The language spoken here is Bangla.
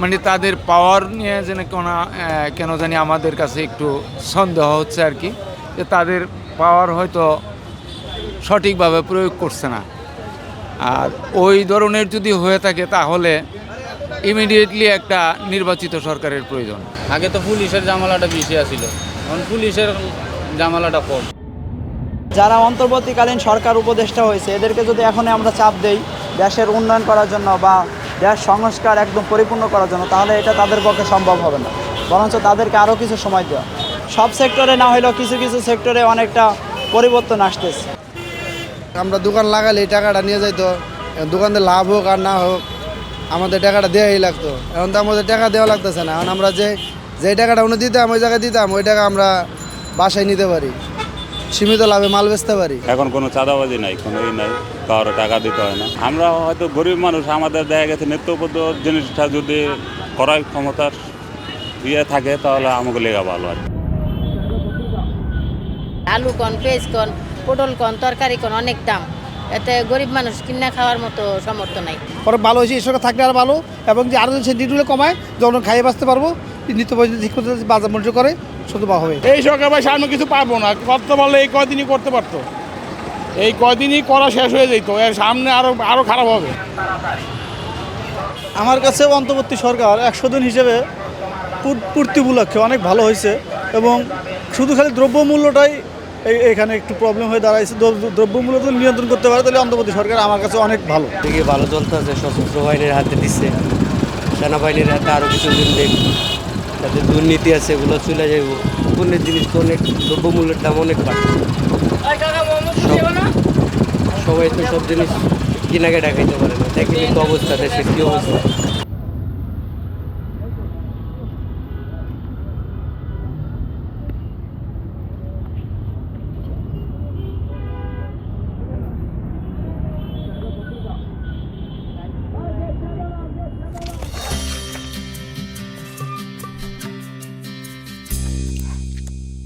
মানে তাদের পাওয়ার নিয়ে যেন কেন কেন জানি আমাদের কাছে একটু সন্দেহ হচ্ছে আর কি যে তাদের পাওয়ার হয়তো সঠিকভাবে প্রয়োগ করছে না। আর ওই ধরনের যদি হয়ে থাকে তাহলে ইমিডিয়েটলি একটা নির্বাচিত সরকারের প্রয়োজন। আগে তো পুলিশের জামালাটা বেশি আছিল এখন পুলিশের জামালাটা কম। যারা অন্তর্বর্তীকালীন সরকার উপদেষ্টা হয়েছে এদেরকে যদি এখন আমরা চাপ দেই দেশের উন্নয়ন করার জন্য বা দেশ সংস্কার একদম পরিপূর্ণ করার জন্য, তাহলে এটা তাদের পক্ষে সম্ভব হবে না। বরঞ্চ তাদেরকে আরও কিছু সময় দেওয়া। সব সেক্টরে না হলেও কিছু কিছু সেক্টরে অনেকটা পরিবর্তন আসতেছে। আমরা দোকান লাগালে এই টাকাটা নিয়ে যাইতো। দোকানদের লাভ হোক আর না হোক, আমাদের টাকাটা দেওয়াই লাগতো। এখন তো আমাদের টাকা দেওয়া লাগতেছে না। এখন আমরা যে যে টাকাটা উনি দিতাম, ওই জায়গায় দিতাম, ওই টাকা আমরা বাসায় নিতে পারি। সীমিত লাভে মাল বেচতে পারি? এখন কোনো চাঁদাবাজি নাই কোনো ই নাই কারও টাকা দিতে হয় না। আমরা হয়তো গরিব মানুষ আমাদের দেখা গেছে নিত্যপদ জিনিসটা যদি করার ক্ষমতার ইয়ে থাকে তাহলে আমাকে লেগা ভালো আর আলু কন পেঁয়াজ কন পটল কন তরকারি কন অনেক দাম। এতে গরিব মানুষ কিনা খাওয়ার মতো সামর্থ্য নাই। পরে ভালো হয়েছে সরকার থাকলে আর ভালো। এবং যে আরও সেন্টিগুলো কমায় যখন খাইয়ে বাঁচতে পারব। নিত্য বাজার মনিটর করে শুধু হবে এই সরকার ভাই সামনে কিছু পারব না। করতে পারলে এই কয়দিনই করতে পারতো? এই কয়দিনই করা শেষ হয়ে যেত। এর সামনে আরও আরও খারাপ হবে। আমার কাছে অন্তর্বর্তী সরকার একশো দিন হিসেবে পূর- পূর্তি উপলক্ষে অনেক ভালো হয়েছে এবং শুধু খালি দ্রব্যমূল্যটাই এই- এখানে একটু প্রবলেম হয়ে দাঁড়াইছে। দ্রব্য- দ্রব্যমূল্য যদি নিয়ন্ত্রণ করতে পারে তাহলে অন্তর্বর্তী সরকার আমার কাছে অনেক ভালো। দিকে ভালো চলতেছে সশস্ত্র বাহিনীর হাতে দিচ্ছে সেনাবাহিনীর হাতে আরও কিছু দিন দেখ যাতে দুর্নীতি আছে এগুলো চলে যাইব। পণ্যের জিনিস তো অনেক দ্রব্যমূল্যের দাম অনেক বাড়ে সব- সবাই তো সব জিনিস কিনাকে ডাকাইতে পারে না। তাই কিন্তু অবস্থা দেশের কী অবস্থা।